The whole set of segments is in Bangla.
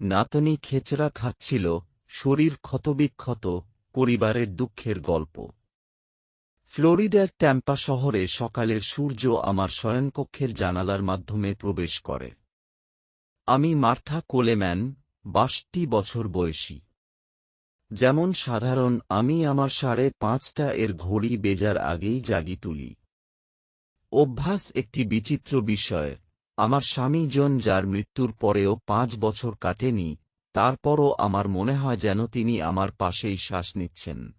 নাতনি খেচড়া খাচ্ছিল, শরীর ক্ষতবিক্ষত, পরিবারের দুঃখের গল্প। ফ্লোরিডার ট্যাম্পা শহরে সকালের সূর্য আমার শয়নকক্ষের জানালার মাধ্যমে প্রবেশ করে। আমি মার্থা কোলেম্যান, বাষট্টি বছর বয়সী। যেমন সাধারণ, আমি আমার সাড়ে পাঁচটা এর ঘড়ি বেজার আগেই জাগি তুলি। অভ্যাস একটি বিচিত্র বিষয়। আমার স্বামী জন যার মৃত্যুর পরেও পাঁচ বছর কাটেনি, তারপরও আমার মনে হয় যেন তিনি আমার পাশেই শ্বাস নিচ্ছেন।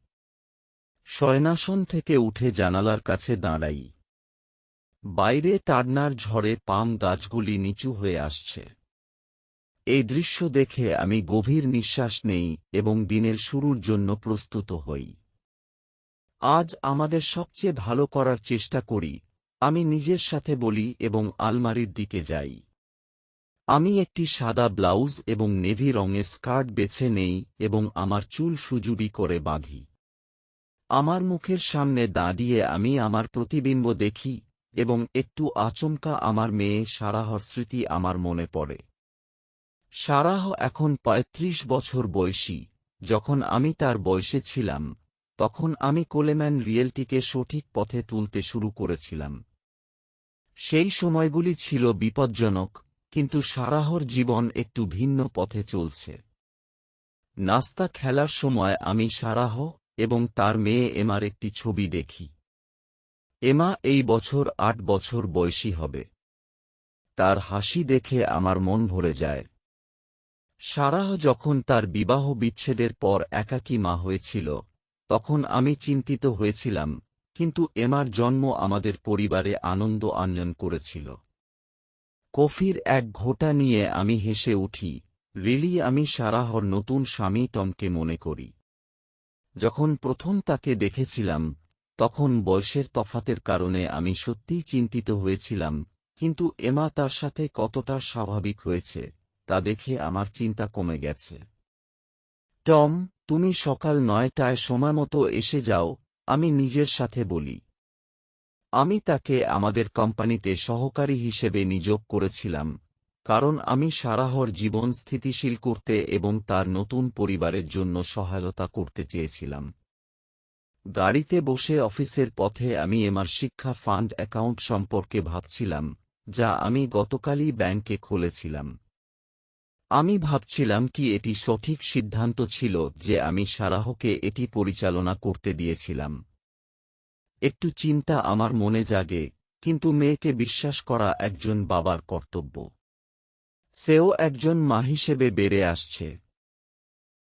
শয়নাসন থেকে উঠে জানালার কাছে দাঁড়াই। বাইরে টাডনার ঝড়ে পাম গাছগুলি নিচু হয়ে আসছে। এই দৃশ্য দেখে আমি গভীর নিঃশ্বাস নেই এবং দিনের শুরুর জন্য প্রস্তুত হই। আজ আমাদের সবচেয়ে ভালো করার চেষ্টা করি আমি নিজের সাথে বলি এবং আলমারির দিকে যাই। আমি একটি সাদা ব্লাউজ এবং নেভি রঙের স্কার্ট বেছে নেই এবং আমার চুল সুজুবি করে বাঁধি। আমার মুখের সামনে দাঁড়িয়ে আমি আমার প্রতিবিম্ব দেখি এবং একটু আচমকা আমার মেয়ে সারাহর স্মৃতি আমার মনে পড়ে। সারাহ এখন পঁয়ত্রিশ বছর বয়সী। যখন আমি তার বয়সে ছিলাম, তখন আমি কোলেম্যান রিয়েলটিকে সঠিক পথে তুলতে শুরু করেছিলাম। সেই সময়গুলি ছিল বিপজ্জনক, কিন্তু সারাহর জীবন একটু ভিন্ন পথে চলছে। নাস্তা খেলার সময় আমি সারাহ এবং তার মেয়ে এমার একটি ছবি দেখি। এমা এই বছর আট বছর বয়সী হবে। তার হাসি দেখে আমার মন ভরে যায়। সারাহ যখন তার বিবাহ বিচ্ছেদের পর একাকী মা হয়েছিল, তখন আমি চিন্তিত হয়েছিলাম কিন্তু এমার জন্ম আমাদের পরিবারে আনন্দ আনয়ন করেছিল। কফির এক ঘোটা নিয়ে আমি হেসে উঠি, রিলি, আমি সারাহর নতুন স্বামী টমকে মনে করি। যখন প্রথম তাকে দেখেছিলাম, তখন বয়সের তফাতের কারণে আমি সত্যিই চিন্তিত হয়েছিলাম, কিন্তু এমা তার সাথে কতটা স্বাভাবিক হয়েছে, তা দেখে আমার চিন্তা কমে গেছে। টম, তুমি সকাল নয়টায় সময়মতো এসে যাও আমি নিজের সাথে বলি। আমি তাকে আমাদের কোম্পানিতে সহকারী হিসেবে নিয়োগ করেছিলাম, কারণ আমি সারাহর জীবন স্থিতিশীল করতে এবং তার নতুন পরিবারের জন্য সহায়তা করতে চেয়েছিলাম। গাড়িতে বসে অফিসের পথে আমি এমার শিক্ষা ফান্ড অ্যাকাউন্ট সম্পর্কে ভাবছিলাম, যা আমি গতকালই ব্যাংকে খুলেছিলাম। আমি ভাবছিলাম কি এটি সঠিক সিদ্ধান্ত ছিল যে আমি সারাহকে এটি পরিচালনা করতে দিয়েছিলাম। একটু চিন্তা আমার মনে জাগে, কিন্তু মেয়েকে বিশ্বাস করা একজন বাবার কর্তব্য। সেও একজন মা হিসেবে বেড়ে আসছে।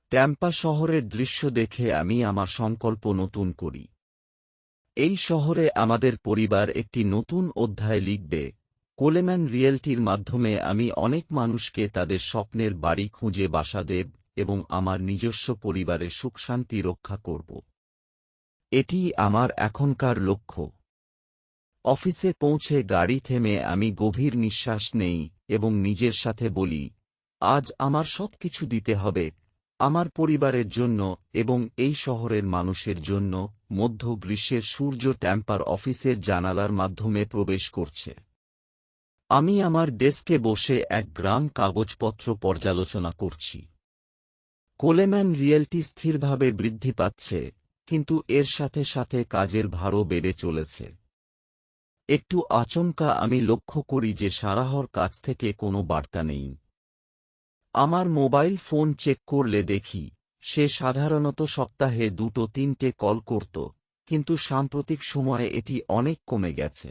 ট্যাম্পা শহরের দৃশ্য দেখে আমি আমার সংকল্প নতুন করি। এই শহরে আমাদের পরিবার একটি নতুন অধ্যায় লিখবে কোলেম্যান রিয়েলটির মাধ্যমে আমি অনেক মানুষকে তাদের স্বপ্নের বাড়ি খুঁজে বাসা দেব এবং আমার নিজস্ব পরিবারের সুখশান্তি রক্ষা করব। এটি আমার এখনকার লক্ষ্য। অফিসে পৌঁছে গাড়ি থেমে আমি গভীর নিঃশ্বাস নেই এবং নিজের সাথে বলি, আজ আমার সব কিছু দিতে হবে, আমার পরিবারের জন্য এবং এই শহরের মানুষের জন্য। মধ্য গ্রীষ্মের সূর্য ট্যাম্পার অফিসের জানালার মাধ্যমে প্রবেশ করছে। আমি আমার ডেস্কে বসে এক গ্রাম কাগজপত্র পর্যালোচনা করছি। কোলেম্যান রিয়েলটি স্থিরভাবে বৃদ্ধি পাচ্ছে, কিন্তু এর সাথে সাথে কাজের ভারও বেড়ে চলেছে। একটু আচমকা আমি লক্ষ্য করি যে সারাহর কাছ থেকে কোনো বার্তা নেই। আমার মোবাইল ফোন চেক করলে দেখি, সে সাধারণত সপ্তাহে দুটো তিনটে কল করত, কিন্তু সাম্প্রতিক সময়ে এটি অনেক কমে গেছে।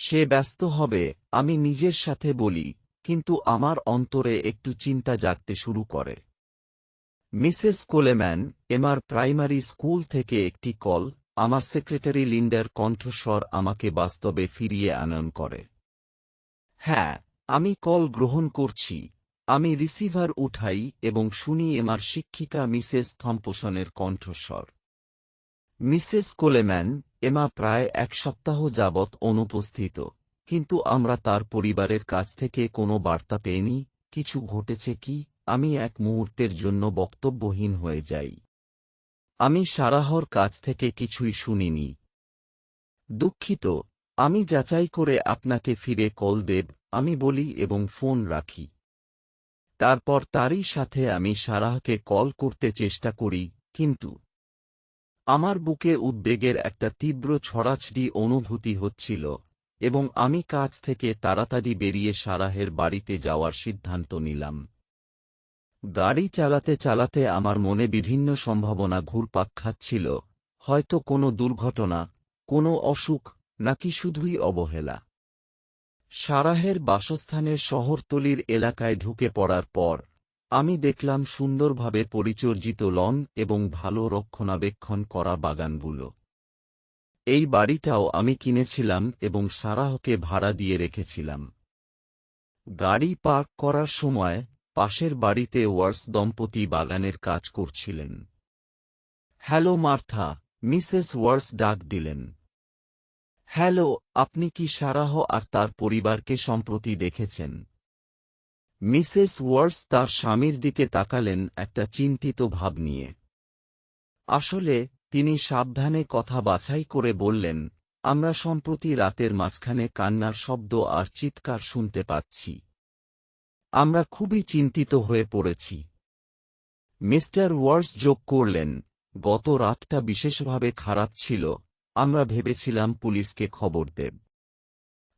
সে ব্যস্ত হবে, আমি নিজের সাথে বলি, কিন্তু আমার অন্তরে একটু চিন্তা জাগতে শুরু করে। Mrs Coleman Emma primary school থেকে একটি কল, আমার সেক্রেটারি লিন্ডার কণ্ঠস্বর আমাকে বাস্তবে ফিরিয়ে আনয়ন করে। হ্যাঁ আমি কল গ্রহণ করছি, আমি রিসিভার উঠাই এবং শুনি এমার শিক্ষিকা মিসেস থম্পসনের কণ্ঠস্বর। মিসেস কোলেম্যান এমা প্রায় এক সপ্তাহ যাবৎ অনুপস্থিত। কিন্তু আমরা তার পরিবারের কাছ থেকে কোনো বার্তা পেইনি, কিছু ঘটেছে কি, আমি এক মুহূর্তের জন্য বক্তব্যহীন হয়ে যাই। আমি সারাহর কাছ থেকে কিছুই শুনিনি। দুঃখিত, আমি যাচাই করে আপনাকে ফিরে কল দেব, আমি বলি এবং ফোন রাখি। তারপর তারই সাথে আমি সারাহকে কল করতে চেষ্টা করি, কিন্তু আমার বুকে উদ্বেগের একটা তীব্র ছড়াছড়ি অনুভূতি হচ্ছিল, এবং আমি কাজ থেকে তাড়াতাড়ি বেরিয়ে সারাহের বাড়িতে যাওয়ার সিদ্ধান্ত নিলাম। গাড়ি চালাতে চালাতে আমার মনে বিভিন্ন সম্ভাবনা ঘুরপাক খাচ্ছিল, হয়তো কোনো দুর্ঘটনা, কোনো অসুখ, নাকি শুধুই অবহেলা। সারাহের বাসস্থানের শহরতলির এলাকায় ঢুকে পড়ার পর আমি দেখলাম সুন্দরভাবে পরিচর্জিত লন এবং ভালো রক্ষণাবেক্ষণ করা বাগানগুলো। এই বাড়িটাও আমি কিনেছিলাম এবং সারাহকে ভাড়া দিয়ে রেখেছিলাম। গাড়ি পার্ক করার সময় পাশের বাড়িতে ওয়ার্স দম্পতি বাগানের কাজ করছিলেন। হ্যালো, মার্থা, মিসেস ওয়ার্স ডাক দিলেন। হ্যালো, আপনি কি সারাহ আর তার পরিবারকে সম্প্রতি দেখেছেন? মিসেস ওয়ার্স তার স্বামীর দিকে তাকালেন একটা চিন্তিত ভাব নিয়ে। আসলে, তিনি সাবধানে কথা বাছাই করে বললেন, আমরা সম্প্রতি রাতের মাঝখানে কান্নার শব্দ আর চিৎকার শুনতে পাচ্ছি। আমরা খুবই চিন্তিত হয়ে পড়েছি। মিস্টার ওয়ার্স যোগ করলেন, গত রাতটা বিশেষভাবে খারাপ ছিল, আমরা ভেবেছিলাম পুলিশকে খবর দেব।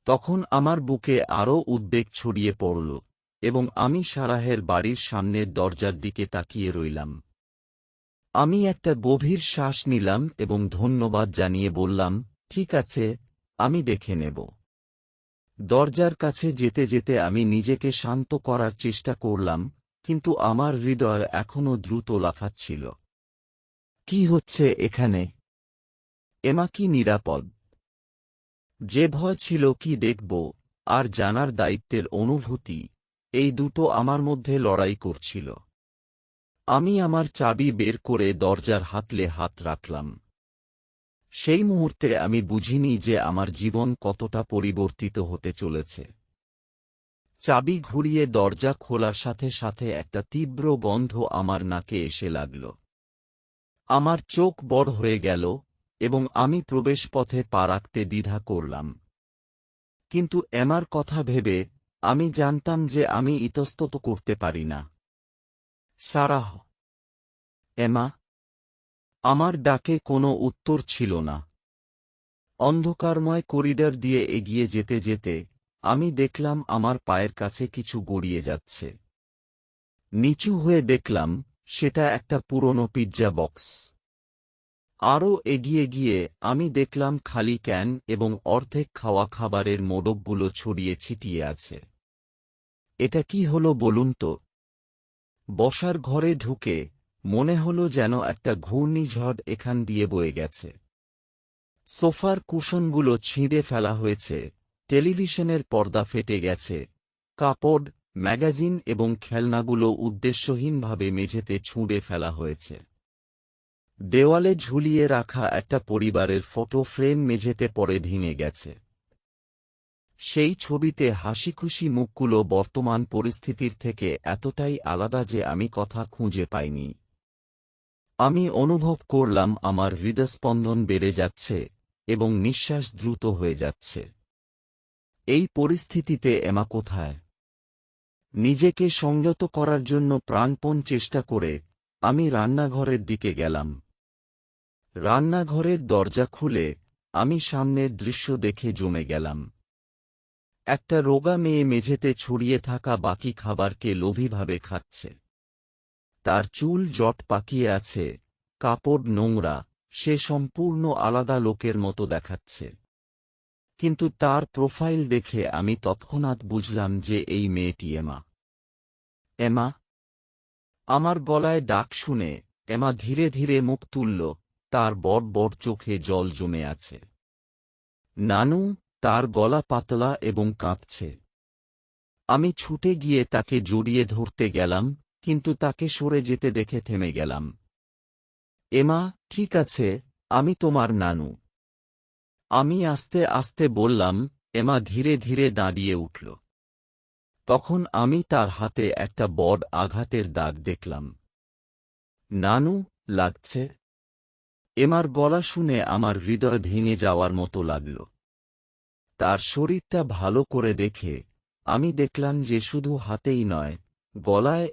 তখন আমার বুকে আরও উদ্বেগ ছড়িয়ে পড়ল। এবং আমি সারাহের বাড়ির সামনের দরজার দিকে তাকিয়ে রইলাম। আমি একটা গভীর শ্বাস নিলাম এবং ধন্যবাদ জানিয়ে বললাম, ঠিক আছে, আমি দেখে নেব। দরজার কাছে যেতে যেতে আমি নিজেকে শান্ত করার চেষ্টা করলাম, কিন্তু আমার হৃদয় এখনও দ্রুত লাফাচ্ছিল। কি হচ্ছে এখানে? এমা কি নিরাপদ? যে ভয় ছিল কি দেখব, আর জানার দায়িত্বের অনুভূতি এই দুটো আমার মধ্যে লড়াই করছিল। আমি আমার চাবি বের করে দরজার হাতলে হাত রাখলাম। সেই মুহূর্তে আমি বুঝিনি যে আমার জীবন কতটা পরিবর্তিত হতে চলেছে। চাবি ঘুরিয়ে দরজা খোলার সাথে সাথে একটা তীব্র গন্ধ আমার নাকে এসে লাগল। আমার চোখ বড় হয়ে গেল এবং আমি প্রবেশপথে পা রাখতে দ্বিধা করলাম। কিন্তু এমার কথা ভেবে আমি জানতাম যে আমি ইতস্তত করতে পারি না। সারাহ। এমা, আমার ডাকে কোনো উত্তর ছিল না। অন্ধকারময় করিডর দিয়ে এগিয়ে যেতে যেতে আমি দেখলাম আমার পায়ের কাছে কিছু গড়িয়ে যাচ্ছে। নিচু হয়ে দেখলাম সেটা একটা পুরনো পিৎজা বক্স। আরও এগিয়ে গিয়ে আমি দেখলাম খালি ক্যান এবং অর্ধেক খাওয়া খাবারের মোড়কগুলো ছড়িয়ে ছিটিয়ে আছে। এটা কি হলো বলুন তো? বসার ঘরে ঢুকে মনে হলো যেন একটা ঘূর্ণিঝড় এখান দিয়ে বয়ে গেছে। সোফার কুশনগুলো ছিঁড়ে ফেলা হয়েছে, টেলিভিশনের পর্দা ফেটে গেছে, কাপড়, ম্যাগাজিন এবং খেলনাগুলো উদ্দেশ্যহীনভাবে মেঝেতে ছুঁড়ে ফেলা হয়েছে। দেওয়ালে ঝুলিয়ে রাখা একটা পরিবারের ফটো ফ্রেম মেঝেতে পরে ভেঙে গেছে। সেই ছবিতে হাসিখুশি মুখগুলো বর্তমান পরিস্থিতির থেকে এতটাই আলাদা যে আমি কথা খুঁজে পাইনি। আমি অনুভব করলাম আমার হৃদস্পন্দন বেড়ে যাচ্ছে এবং নিঃশ্বাস দ্রুত হয়ে যাচ্ছে। এই পরিস্থিতিতে এমা কোথায়? নিজেকে সংযত করার জন্য প্রাণপণ চেষ্টা করে আমি রান্নাঘরের দিকে গেলাম। রান্নাঘরের দরজা খুলে আমি সামনের দৃশ্য দেখে জমে গেলাম। একটা রোগা মেয়ে মেঝেতে ছড়িয়ে থাকা বাকি খাবারকে লোভীভাবে খাচ্ছে। তার চুল জট পাকিয়ে আছে, কাপড় নোংরা, সে সম্পূর্ণ আলাদা লোকের মতো দেখাচ্ছে। কিন্তু তার প্রোফাইল দেখে আমি তৎক্ষণাৎ বুঝলাম যে এই মেয়েটি এমা। এমা? আমার গলায় ডাক শুনে এমা ধীরে ধীরে মুখ তুলল। তার বড় বড় চোখে জল জমে আছে। নানু, তার গলা পাতলা এবং কাঁপছে। আমি ছুটে গিয়ে তাকে জড়িয়ে ধরতে গেলাম, কিন্তু তাকে সরে যেতে দেখে থেমে গেলাম। এমা, ঠিক আছে, আমি তোমার নানু। আমি আস্তে আস্তে বললাম, এমা ধীরে ধীরে দাঁড়িয়ে উঠল। তখন আমি তার হাতে একটা বড আঘাতের দাগ দেখলাম। নানু, লাগছে? এমার গলা শুনে আমার হৃদয় ভেঙে যাওয়ার মতো লাগল। তার শরীরটা ভালো করে দেখে আমি দেখলাম যে শুধু হাতেই নয়, গলায়